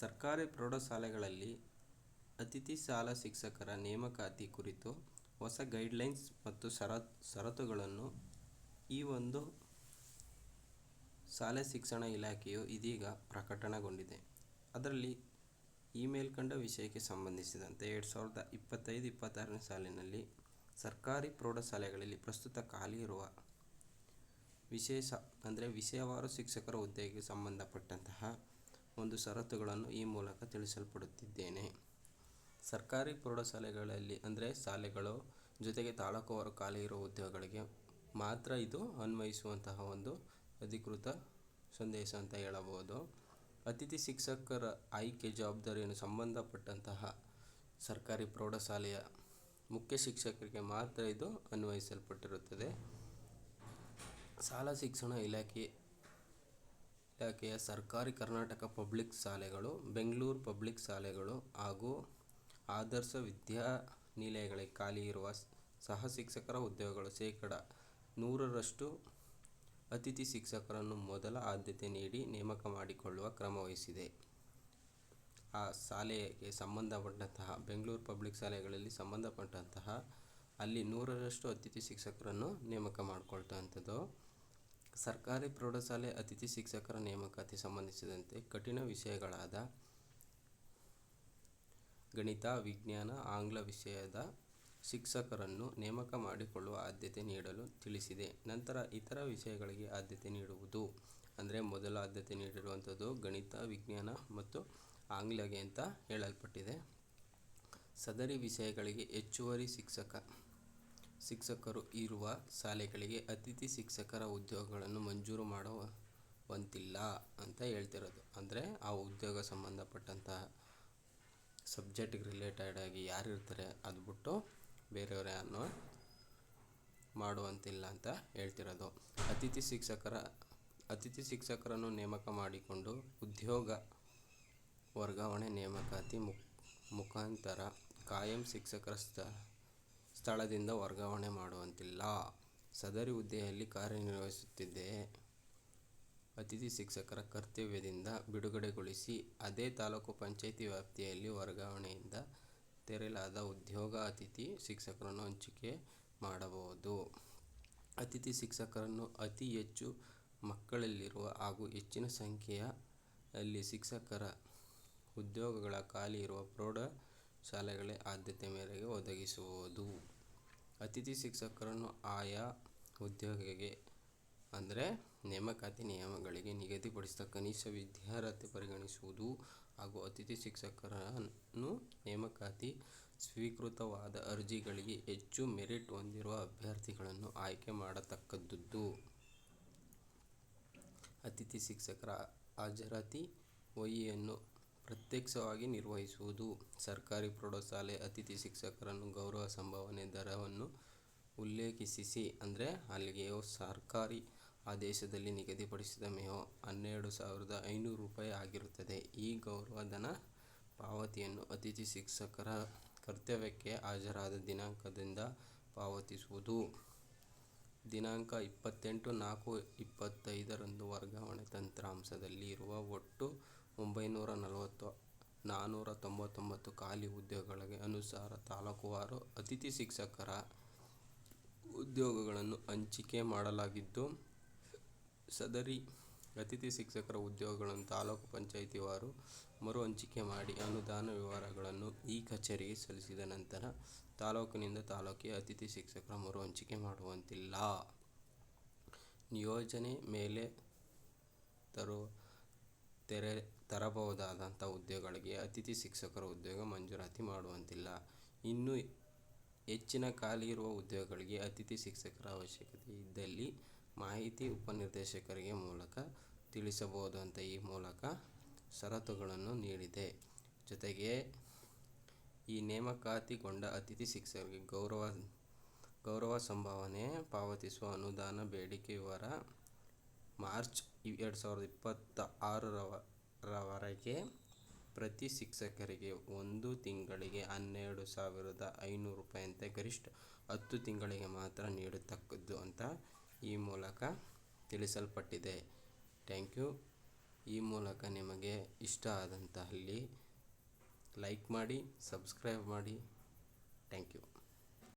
ಸರ್ಕಾರಿ ಪ್ರೌಢಶಾಲೆಗಳಲ್ಲಿ ಅತಿಥಿ ಶಾಲಾ ಶಿಕ್ಷಕರ ನೇಮಕಾತಿ ಕುರಿತು ಹೊಸ ಗೈಡ್ಲೈನ್ಸ್ ಮತ್ತು ಷರತ್ತುಗಳನ್ನು ಈ ಒಂದು ಶಾಲೆ ಶಿಕ್ಷಣ ಇಲಾಖೆಯು ಇದೀಗ ಪ್ರಕಟಣಗೊಂಡಿದೆ. ಅದರಲ್ಲಿ ಈ ಮೇಲ್ಕಂಡ ವಿಷಯಕ್ಕೆ ಸಂಬಂಧಿಸಿದಂತೆ ಎರಡು ಸಾವಿರದ ಇಪ್ಪತ್ತೈದು-ಇಪ್ಪತ್ತಾರನೇ ಸಾಲಿನಲ್ಲಿ ಸರ್ಕಾರಿ ಪ್ರೌಢಶಾಲೆಗಳಲ್ಲಿ ಪ್ರಸ್ತುತ ಖಾಲಿ ಇರುವ ವಿಶೇಷ, ಅಂದರೆ ವಿಷಯವಾರು ಶಿಕ್ಷಕರ ಹುದ್ದೆಗೆ ಸಂಬಂಧಪಟ್ಟಂತಹ ಒಂದು ಷರತ್ತುಗಳನ್ನು ಈ ಮೂಲಕ ತಿಳಿಸಲ್ಪಡುತ್ತಿದ್ದೇನೆ. ಸರ್ಕಾರಿ ಪ್ರೌಢಶಾಲೆಗಳಲ್ಲಿ, ಅಂದರೆ ಶಾಲೆಗಳು ಜೊತೆಗೆ ತಾಲೂಕುವಾರು ಖಾಲಿ ಇರುವ ಉದ್ಯೋಗಗಳಿಗೆ ಮಾತ್ರ ಇದು ಅನ್ವಯಿಸುವಂತಹ ಒಂದು ಅಧಿಕೃತ ಸಂದೇಶ ಅಂತ ಹೇಳಬಹುದು. ಅತಿಥಿ ಶಿಕ್ಷಕರ ಆಯ್ಕೆ ಜವಾಬ್ದಾರಿಯನ್ನು ಸಂಬಂಧಪಟ್ಟಂತಹ ಸರ್ಕಾರಿ ಪ್ರೌಢಶಾಲೆಯ ಮುಖ್ಯ ಶಿಕ್ಷಕರಿಗೆ ಮಾತ್ರ ಇದು ಅನ್ವಯಿಸಲ್ಪಟ್ಟಿರುತ್ತದೆ. ಶಾಲಾ ಶಿಕ್ಷಣ ಇಲಾಖೆಯ ಸರ್ಕಾರಿ ಕರ್ನಾಟಕ ಪಬ್ಲಿಕ್ ಶಾಲೆಗಳು, ಬೆಂಗಳೂರು ಪಬ್ಲಿಕ್ ಶಾಲೆಗಳು ಹಾಗೂ ಆದರ್ಶ ವಿದ್ಯಾನಿಲಯಗಳಿಗೆ ಖಾಲಿ ಇರುವ ಸಹಶಿಕ್ಷಕರ ಹುದ್ದೆಗಳು ಶೇಕಡ ನೂರರಷ್ಟು ಅತಿಥಿ ಶಿಕ್ಷಕರನ್ನು ಮೊದಲ ಆದ್ಯತೆ ನೀಡಿ ನೇಮಕ ಮಾಡಿಕೊಳ್ಳುವ ಕ್ರಮ ವಹಿಸಿದೆ. ಆ ಶಾಲೆಗೆ ಸಂಬಂಧಪಟ್ಟಂತಹ ಬೆಂಗಳೂರು ಪಬ್ಲಿಕ್ ಶಾಲೆಗಳಲ್ಲಿ ಸಂಬಂಧಪಟ್ಟಂತಹ ಅಲ್ಲಿ ನೂರರಷ್ಟು ಅತಿಥಿ ಶಿಕ್ಷಕರನ್ನು ನೇಮಕ ಮಾಡಿಕೊಳ್ಳುವಂಥದ್ದು. ಸರ್ಕಾರಿ ಪ್ರೌಢಶಾಲೆ ಅತಿಥಿ ಶಿಕ್ಷಕರ ನೇಮಕಾತಿ ಸಂಬಂಧಿಸಿದಂತೆ ಕಠಿಣ ವಿಷಯಗಳಾದ ಗಣಿತ, ವಿಜ್ಞಾನ, ಆಂಗ್ಲ ವಿಷಯದ ಶಿಕ್ಷಕರನ್ನು ನೇಮಕ ಮಾಡಿಕೊಳ್ಳುವ ಆದ್ಯತೆ ನೀಡಲು ತಿಳಿಸಿದೆ. ನಂತರ ಇತರ ವಿಷಯಗಳಿಗೆ ಆದ್ಯತೆ ನೀಡುವುದು. ಅಂದರೆ ಮೊದಲ ಆದ್ಯತೆ ನೀಡಿರುವಂಥದ್ದು ಗಣಿತ, ವಿಜ್ಞಾನ ಮತ್ತು ಆಂಗ್ಲಗೆ ಅಂತ ಹೇಳಲ್ಪಟ್ಟಿದೆ. ಸದರಿ ವಿಷಯಗಳಿಗೆ ಹೆಚ್ಚುವರಿ ಶಿಕ್ಷಕರು ಇರುವ ಶಾಲೆಗಳಿಗೆ ಅತಿಥಿ ಶಿಕ್ಷಕರ ಉದ್ಯೋಗಗಳನ್ನು ಮಂಜೂರು ಮಾಡುವಂತಿಲ್ಲ ಅಂತ ಹೇಳ್ತಿರೋದು. ಅಂದರೆ ಆ ಉದ್ಯೋಗ ಸಂಬಂಧಪಟ್ಟಂತಹ ಸಬ್ಜೆಕ್ಟ್ಗೆ ರಿಲೇಟೆಡ್ ಆಗಿ ಯಾರು ಇರ್ತಾರೆ ಅದು ಬಿಟ್ಟು ಬೇರೆಯವರು ಯಾರನ್ನೂ ಮಾಡುವಂತಿಲ್ಲ ಅಂತ ಹೇಳ್ತಿರೋದು. ಅತಿಥಿ ಶಿಕ್ಷಕರ, ಅತಿಥಿ ಶಿಕ್ಷಕರನ್ನು ನೇಮಕ ಮಾಡಿಕೊಂಡು ಉದ್ಯೋಗ ವರ್ಗಾವಣೆ ನೇಮಕಾತಿ ಮುಖಾಂತರ ಕಾಯಂ ಶಿಕ್ಷಕರ ಸ್ಥಳದಿಂದ ವರ್ಗಾವಣೆ ಮಾಡುವಂತಿಲ್ಲ. ಸದರಿ ಹುದ್ದೆಯಲ್ಲಿ ಕಾರ್ಯನಿರ್ವಹಿಸುತ್ತಿದ್ದ ಅತಿಥಿ ಶಿಕ್ಷಕರ ಕರ್ತವ್ಯದಿಂದ ಬಿಡುಗಡೆಗೊಳಿಸಿ ಅದೇ ತಾಲೂಕು ಪಂಚಾಯಿತಿ ವ್ಯಾಪ್ತಿಯಲ್ಲಿ ವರ್ಗಾವಣೆಯಿಂದ ತೆರೆಯಲಾದ ಉದ್ಯೋಗ ಅತಿಥಿ ಶಿಕ್ಷಕರನ್ನು ಹಂಚಿಕೆ ಮಾಡಬಹುದು. ಅತಿಥಿ ಶಿಕ್ಷಕರನ್ನು ಅತಿ ಹೆಚ್ಚು ಮಕ್ಕಳಲ್ಲಿರುವ ಹಾಗೂ ಹೆಚ್ಚಿನ ಸಂಖ್ಯೆಯಲ್ಲಿ ಶಿಕ್ಷಕರ ಉದ್ಯೋಗಗಳ ಖಾಲಿ ಇರುವ ಪ್ರೌಢ ಶಾಲೆಗಳೇ ಆದ್ಯತೆ ಮೇರೆಗೆ ಒದಗಿಸುವುದು. ಅತಿಥಿ ಶಿಕ್ಷಕರನ್ನು ಆಯಾ ಉದ್ಯೋಗಿಗೆ ಅಂದರೆ ನೇಮಕಾತಿ ನಿಯಮಗಳಿಗೆ ನಿಗದಿಪಡಿಸಿದ ಕನಿಷ್ಠ ವಿದ್ಯಾರ್ಹತೆ ಪರಿಗಣಿಸುವುದು ಹಾಗೂ ಅತಿಥಿ ಶಿಕ್ಷಕರನ್ನು ನೇಮಕಾತಿ ಸ್ವೀಕೃತವಾದ ಅರ್ಜಿಗಳಿಗೆ ಹೆಚ್ಚು ಮೆರಿಟ್ ಹೊಂದಿರುವ ಅಭ್ಯರ್ಥಿಗಳನ್ನು ಆಯ್ಕೆ ಮಾಡತಕ್ಕದ್ದು. ಅತಿಥಿ ಶಿಕ್ಷಕರ ಹಾಜರಾತಿ ವಹಿವಾಟನ್ನು ಪ್ರತ್ಯಕ್ಷವಾಗಿ ನಿರ್ವಹಿಸುವುದು. ಸರ್ಕಾರಿ ಪ್ರೌಢಶಾಲೆ ಅತಿಥಿ ಶಿಕ್ಷಕರನ್ನು ಗೌರವ ಸಂಭಾವನೆ ದರವನ್ನು ಉಲ್ಲೇಖಿಸಿ ಅಂದರೆ ಅಲ್ಲಿಗೆ ಸರ್ಕಾರಿ ಆದೇಶದಲ್ಲಿ ನಿಗದಿಪಡಿಸಿದ ಮೇವು ಹನ್ನೆರಡು ಸಾವಿರದ ಐನೂರು ರೂಪಾಯಿ ಆಗಿರುತ್ತದೆ. ಈ ಗೌರವಧನ ಪಾವತಿಯನ್ನು ಅತಿಥಿ ಶಿಕ್ಷಕರ ಕರ್ತವ್ಯಕ್ಕೆ ಹಾಜರಾದ ದಿನಾಂಕದಿಂದ ಪಾವತಿಸುವುದು. ದಿನಾಂಕ ಇಪ್ಪತ್ತೆಂಟು-ನಾಲ್ಕು ಇಪ್ಪತ್ತೈದರಂದು ವರ್ಗಾವಣೆ ತಂತ್ರಾಂಶದಲ್ಲಿ ಇರುವ ಒಟ್ಟು ಒಂಭೈನೂರ ನಲವತ್ತು ನಾನೂರ ತೊಂಬತ್ತೊಂಬತ್ತು ಖಾಲಿ ಹುದ್ದೆಗಳಿಗೆ ಅನುಸಾರ ತಾಲೂಕುವಾರು ಅತಿಥಿ ಶಿಕ್ಷಕರ ಉದ್ಯೋಗಗಳನ್ನು ಹಂಚಿಕೆ ಮಾಡಲಾಗಿದ್ದು, ಸದರಿ ಅತಿಥಿ ಶಿಕ್ಷಕರ ಉದ್ಯೋಗಗಳನ್ನು ತಾಲೂಕು ಪಂಚಾಯಿತಿವಾರು ಮರು ಹಂಚಿಕೆ ಮಾಡಿ ಅನುದಾನ ವಿವರಗಳನ್ನು ಈ ಕಚೇರಿಗೆ ಸಲ್ಲಿಸಿದ ನಂತರ ತಾಲೂಕಿನಿಂದ ತಾಲೂಕಿಗೆ ಅತಿಥಿ ಶಿಕ್ಷಕರ ಮರು ಹಂಚಿಕೆ ಮಾಡುವಂತಿಲ್ಲ. ನಿಯೋಜನೆ ಮೇಲೆ ತೆರಬಹುದಾದ ಹುದ್ದೆಗಳಿಗೆ ಅತಿಥಿ ಶಿಕ್ಷಕರ ಉದ್ಯೋಗ ಮಂಜೂರಾತಿ ಮಾಡುವಂತಿಲ್ಲ. ಇನ್ನೂ ಹೆಚ್ಚಿನ ಖಾಲಿ ಇರುವ ಉದ್ಯೋಗಗಳಿಗೆ ಅತಿಥಿ ಶಿಕ್ಷಕರ ಅವಶ್ಯಕತೆ ಇದ್ದಲ್ಲಿ ಮಾಹಿತಿ ಉಪನಿರ್ದೇಶಕರಿಗೆ ಮೂಲಕ ತಿಳಿಸಬಹುದು ಅಂತ ಈ ಮೂಲಕ ಷರತ್ತುಗಳನ್ನು ನೀಡಿದೆ. ಜೊತೆಗೆ ಈ ನೇಮಕಾತಿಗೊಂಡ ಅತಿಥಿ ಶಿಕ್ಷಕರಿಗೆ ಗೌರವ ಸಂಭಾವನೆ ಪಾವತಿಸುವ ಅನುದಾನ ಬೇಡಿಕೆ ವಿವರ ಮಾರ್ಚ್ ಎರಡು ಸಾವಿರದ ಇಪ್ಪತ್ತ ಆರರವರೆಗೆ ಪ್ರತಿ ಶಿಕ್ಷಕರಿಗೆ ಒಂದು ತಿಂಗಳಿಗೆ ಹನ್ನೆರಡು ಸಾವಿರದ ಐನೂರು ರೂಪಾಯಿಯಂತೆ ಗರಿಷ್ಠ ಹತ್ತು ತಿಂಗಳಿಗೆ ಮಾತ್ರ ನೀಡತಕ್ಕದ್ದು ಅಂತ ಈ ಮೂಲಕ ತಿಳಿಸಲ್ಪಟ್ಟಿದೆ. Thank you. ಈ ಮೂಲಕ ನಿಮಗೆ ಇಷ್ಟ ಆದಂತಹಲ್ಲಿ ಲೈಕ್ ಮಾಡಿ, ಸಬ್ಸ್ಕ್ರೈಬ್ ಮಾಡಿ. Thank you.